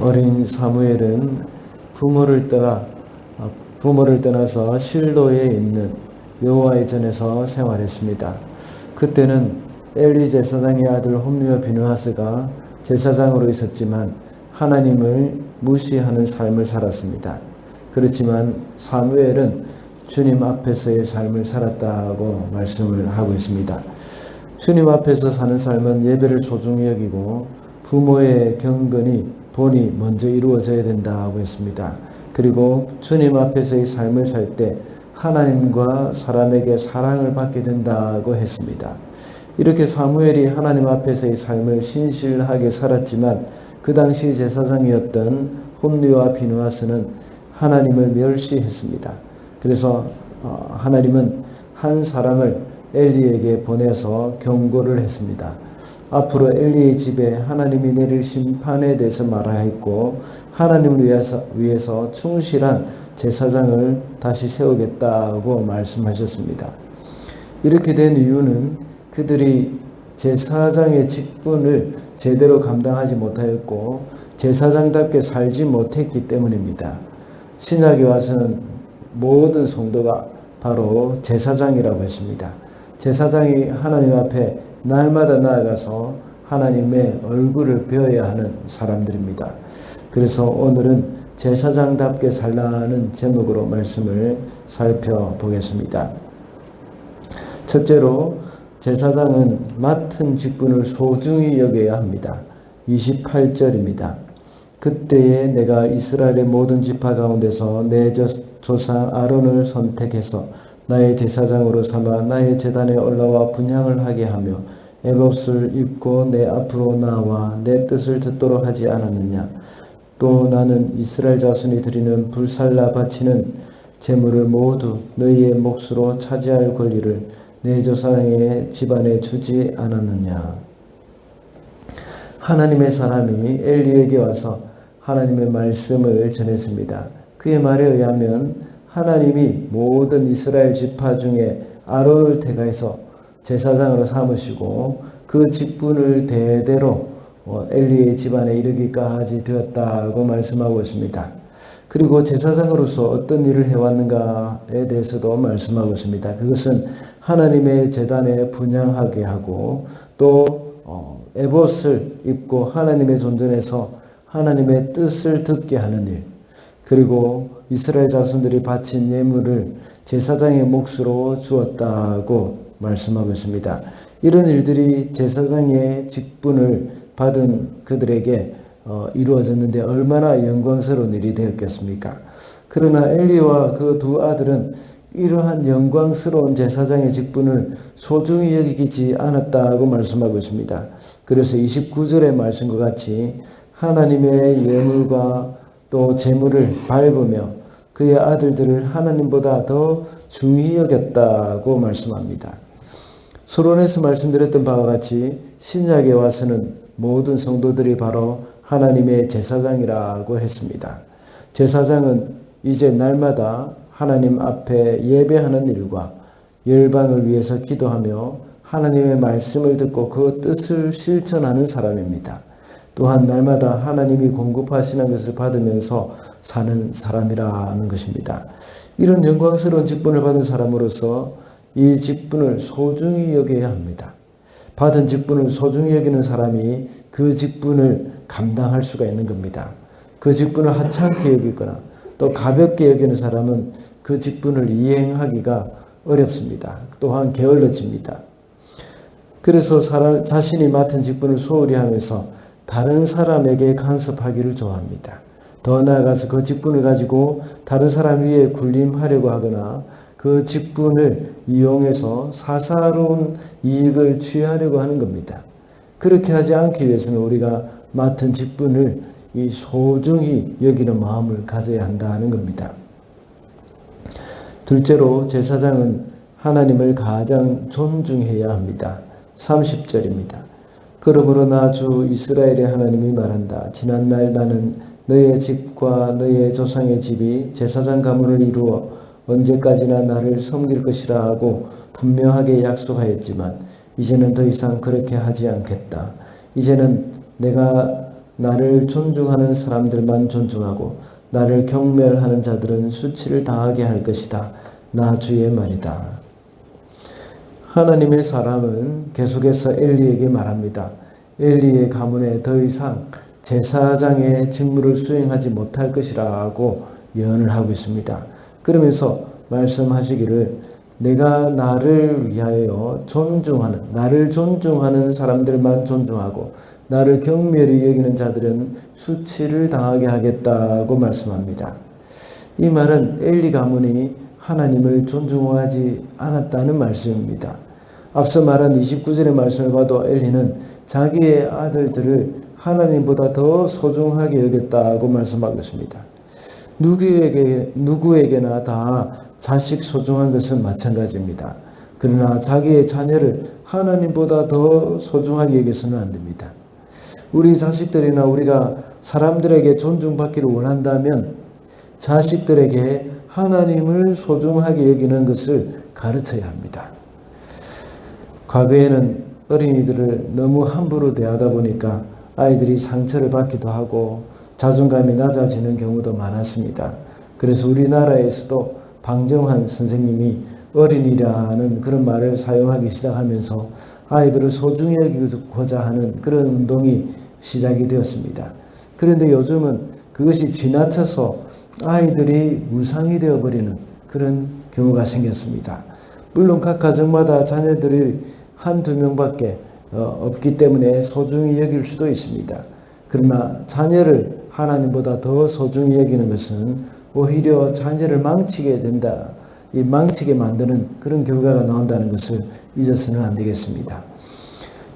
어린 사무엘은 부모를 떠나 어, 부모를 떠나서 실로에 있는 여호와의 전에서 생활했습니다. 그때는 엘리 제사장의 아들 홈리와 비누하스가 제사장으로 있었지만 하나님을 무시하는 삶을 살았습니다. 그렇지만 사무엘은 주님 앞에서의 삶을 살았다고 말씀을 하고 있습니다. 주님 앞에서 사는 삶은 예배를 소중히 여기고 부모의 경건이 본이 먼저 이루어져야 된다고 했습니다. 그리고 주님 앞에서의 삶을 살 때 하나님과 사람에게 사랑을 받게 된다고 했습니다. 이렇게 사무엘이 하나님 앞에서의 삶을 신실하게 살았지만 그 당시 제사장이었던 홈리와 비누아스는 하나님을 멸시했습니다. 그래서 어, 하나님은 한 사람을 엘리에게 보내서 경고를 했습니다. 앞으로 엘리의 집에 하나님이 내릴 심판에 대해서 말하야 했고 하나님을 위해서, 위해서 충실한 제사장을 다시 세우겠다고 말씀하셨습니다. 이렇게 된 이유는 그들이 제사장의 직분을 제대로 감당하지 못하였고 제사장답게 살지 못했기 때문입니다. 신약에 와서는 모든 성도가 바로 제사장이라고 했습니다. 제사장이 하나님 앞에 날마다 나아가서 하나님의 얼굴을 배워야 하는 사람들입니다. 그래서 오늘은 제사장답게 살라는 제목으로 말씀을 살펴보겠습니다. 첫째로 제사장은 맡은 직분을 소중히 여겨야 합니다. 28절입니다. 그때에 내가 이스라엘의 모든 지파 가운데서 내 조상 아론을 선택해서 나의 제사장으로 삼아 나의 제단에 올라와 분향을 하게 하며 에봇을 입고 내 앞으로 나와 내 뜻을 듣도록 하지 않았느냐. 또 나는 이스라엘 자손이 드리는 불살라 바치는 재물을 모두 너희의 몫으로 차지할 권리를 내 조상의 집안에 주지 않았느냐. 하나님의 사람이 엘리에게 와서 하나님의 말씀을 전했습니다. 그의 말에 의하면 하나님이 모든 이스라엘 지파 중에 아론을 택하여서 제사장으로 삼으시고 그 직분을 대대로 어, 엘리의 집안에 이르기까지 되었다고 말씀하고 있습니다. 그리고 제사장으로서 어떤 일을 해왔는가에 대해서도 말씀하고 있습니다. 그것은 하나님의 재단에 분양하게 하고 또 어, 에봇을 입고 하나님의 존전에서 하나님의 뜻을 듣게 하는 일 그리고 이스라엘 자손들이 바친 예물을 제사장의 몫으로 주었다고 말씀하고 있습니다. 이런 일들이 제사장의 직분을 받은 그들에게 어, 이루어졌는데 얼마나 영광스러운 일이 되었겠습니까? 그러나 엘리와 그 두 아들은 이러한 영광스러운 제사장의 직분을 소중히 여기지 않았다고 말씀하고 있습니다. 그래서 29절의 말씀과 같이 하나님의 예물과 또 재물을 밟으며 그의 아들들을 하나님보다 더 중히 여겼다고 말씀합니다. 서론에서 말씀드렸던 바와 같이 신약에 와서는 모든 성도들이 바로 하나님의 제사장이라고 했습니다. 제사장은 이제 날마다 하나님 앞에 예배하는 일과 열방을 위해서 기도하며 하나님의 말씀을 듣고 그 뜻을 실천하는 사람입니다. 또한 날마다 하나님이 공급하시는 것을 받으면서 사는 사람이라는 것입니다. 이런 영광스러운 직분을 받은 사람으로서 이 직분을 소중히 여겨야 합니다. 받은 직분을 소중히 여기는 사람이 그 직분을 감당할 수가 있는 겁니다. 그 직분을 하찮게 여기거나 또 가볍게 여기는 사람은 그 직분을 이행하기가 어렵습니다. 또한 게을러집니다. 그래서 사람, 자신이 맡은 직분을 소홀히 하면서 다른 사람에게 간섭하기를 좋아합니다. 더 나아가서 그 직분을 가지고 다른 사람 위에 군림하려고 하거나 그 직분을 이용해서 사사로운 이익을 취하려고 하는 겁니다. 그렇게 하지 않기 위해서는 우리가 맡은 직분을 이 소중히 여기는 마음을 가져야 한다는 겁니다. 둘째로 제사장은 하나님을 가장 존중해야 합니다. 30절입니다. 그러므로 나 주 이스라엘의 하나님이 말한다. 지난날 나는 너의 집과 너의 조상의 집이 제사장 가문을 이루어 언제까지나 나를 섬길 것이라 하고 분명하게 약속하였지만 이제는 더 이상 그렇게 하지 않겠다. 이제는 내가 나를 존중하는 사람들만 존중하고 나를 경멸하는 자들은 수치를 당하게 할 것이다. 나 주의 말이다. 하나님의 사람은 계속해서 엘리에게 말합니다. 엘리의 가문에 더 이상 제사장의 직무를 수행하지 못할 것이라고 예언을 하고 있습니다. 그러면서 말씀하시기를 내가 나를 위하여 존중하는 나를 존중하는 사람들만 존중하고 나를 경멸히 여기는 자들은 수치를 당하게 하겠다고 말씀합니다. 이 말은 엘리 가문이 하나님을 존중하지 않았다는 말씀입니다. 앞서 말한 29절의 말씀을 봐도 엘리는 자기의 아들들을 하나님보다 더 소중하게 여겼다고 말씀하고 있습니다. 누구에게, 누구에게나 다 자식 소중한 것은 마찬가지입니다. 그러나 자기의 자녀를 하나님보다 더 소중하게 여겨서는 안 됩니다. 우리 자식들이나 우리가 사람들에게 존중받기를 원한다면 자식들에게 하나님을 소중하게 여기는 것을 가르쳐야 합니다. 과거에는 어린이들을 너무 함부로 대하다 보니까 아이들이 상처를 받기도 하고 자존감이 낮아지는 경우도 많았습니다. 그래서 우리나라에서도 방정환 선생님이 어린이라는 그런 말을 사용하기 시작하면서 아이들을 소중히 여기고자 하는 그런 운동이 시작이 되었습니다. 그런데 요즘은 그것이 지나쳐서 아이들이 무상이 되어버리는 그런 경우가 생겼습니다. 물론 각 가정마다 자녀들이 한 두 명밖에 어, 없기 때문에 소중히 여길 수도 있습니다. 그러나 자녀를 하나님보다 더 소중히 여기는 것은 오히려 자녀를 망치게 된다. 이 망치게 만드는 그런 결과가 나온다는 것을 잊어서는 안 되겠습니다.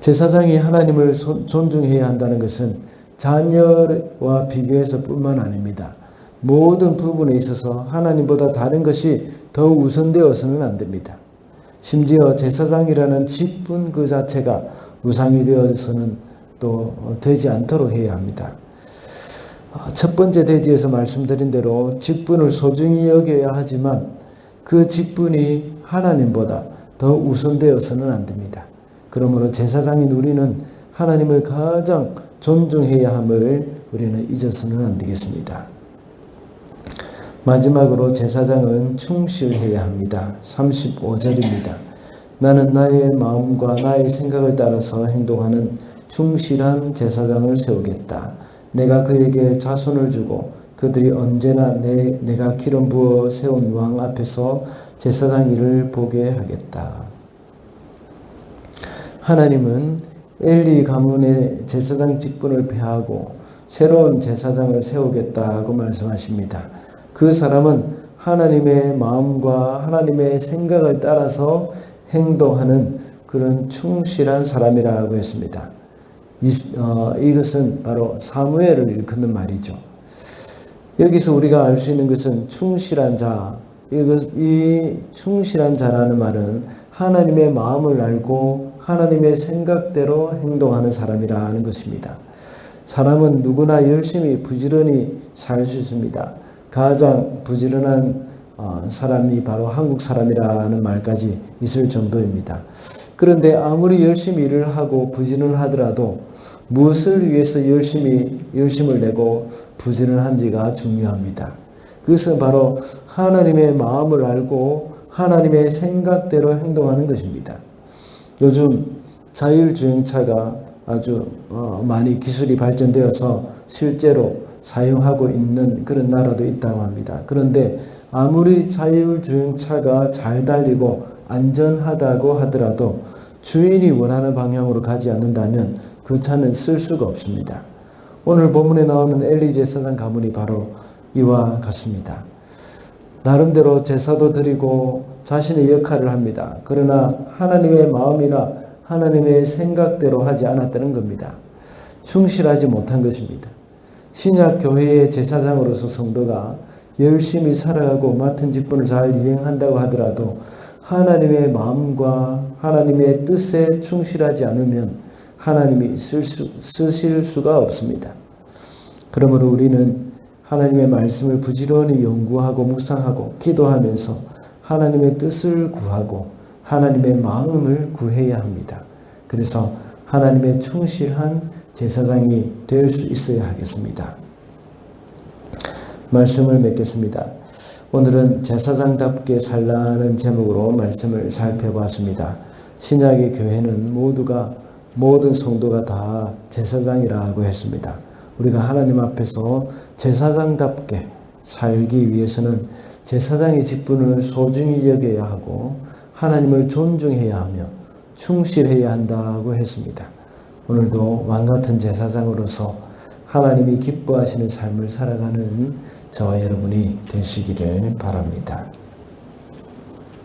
제사장이 하나님을 존중해야 한다는 것은 자녀와 비교해서 뿐만 아닙니다. 모든 부분에 있어서 하나님보다 다른 것이 더 우선되어서는 안 됩니다. 심지어 제사장이라는 직분 그 자체가 우상이 되어서는 또 되지 않도록 해야 합니다. 첫 번째 대지에서 말씀드린 대로 직분을 소중히 여겨야 하지만 그 직분이 하나님보다 더 우선되어서는 안 됩니다. 그러므로 제사장인 우리는 하나님을 가장 존중해야 함을 우리는 잊어서는 안 되겠습니다. 마지막으로 제사장은 충실해야 합니다. 35절입니다. 나는 나의 마음과 나의 생각을 따라서 행동하는 충실한 제사장을 세우겠다. 내가 그에게 자손을 주고 그들이 언제나 내, 내가 기름 부어 세운 왕 앞에서 제사장 일을 보게 하겠다. 하나님은 엘리 가문의 제사장 직분을 폐하고 새로운 제사장을 세우겠다고 말씀하십니다. 그 사람은 하나님의 마음과 하나님의 생각을 따라서 행동하는 그런 충실한 사람이라고 했습니다. 이, 어, 이것은 바로 사무엘을 일컫는 말이죠. 여기서 우리가 알 수 있는 것은 충실한 자, 이 충실한 자라는 말은 하나님의 마음을 알고 하나님의 생각대로 행동하는 사람이라는 것입니다. 사람은 누구나 열심히 부지런히 살 수 있습니다. 가장 부지런한 어, 사람이 바로 한국 사람이라는 말까지 있을 정도입니다. 그런데 아무리 열심히 일을 하고 부지런하더라도 무엇을 위해서 열심히 열심을 내고 부지런한지가 중요합니다. 그것은 바로 하나님의 마음을 알고 하나님의 생각대로 행동하는 것입니다. 요즘 자율주행차가 아주 어, 많이 기술이 발전되어서 실제로 사용하고 있는 그런 나라도 있다고 합니다. 그런데 아무리 자율주행차가 잘 달리고 안전하다고 하더라도 주인이 원하는 방향으로 가지 않는다면 그 차는 쓸 수가 없습니다. 오늘 본문에 나오는 엘리 제사장 가문이 바로 이와 같습니다. 나름대로 제사도 드리고 자신의 역할을 합니다. 그러나 하나님의 마음이나 하나님의 생각대로 하지 않았다는 겁니다. 충실하지 못한 것입니다. 신약 교회의 제사장으로서 성도가 열심히 살아가고 맡은 직분을 잘 이행한다고 하더라도 하나님의 마음과 하나님의 뜻에 충실하지 않으면 하나님이 쓸 수, 쓰실 수가 없습니다. 그러므로 우리는 하나님의 말씀을 부지런히 연구하고 묵상하고 기도하면서 하나님의 뜻을 구하고 하나님의 마음을 구해야 합니다. 그래서 하나님의 충실한 제사장이 될 수 있어야 하겠습니다. 말씀을 맺겠습니다. 오늘은 제사장답게 살라는 제목으로 말씀을 살펴봤습니다. 신약의 교회는 모두가 모든 성도가 다 제사장이라고 했습니다. 우리가 하나님 앞에서 제사장답게 살기 위해서는 제사장의 직분을 소중히 여겨야 하고 하나님을 존중해야 하며 충실해야 한다고 했습니다. 오늘도 왕 같은 제사장으로서 하나님이 기뻐하시는 삶을 살아가는 저와 여러분이 되시기를 바랍니다.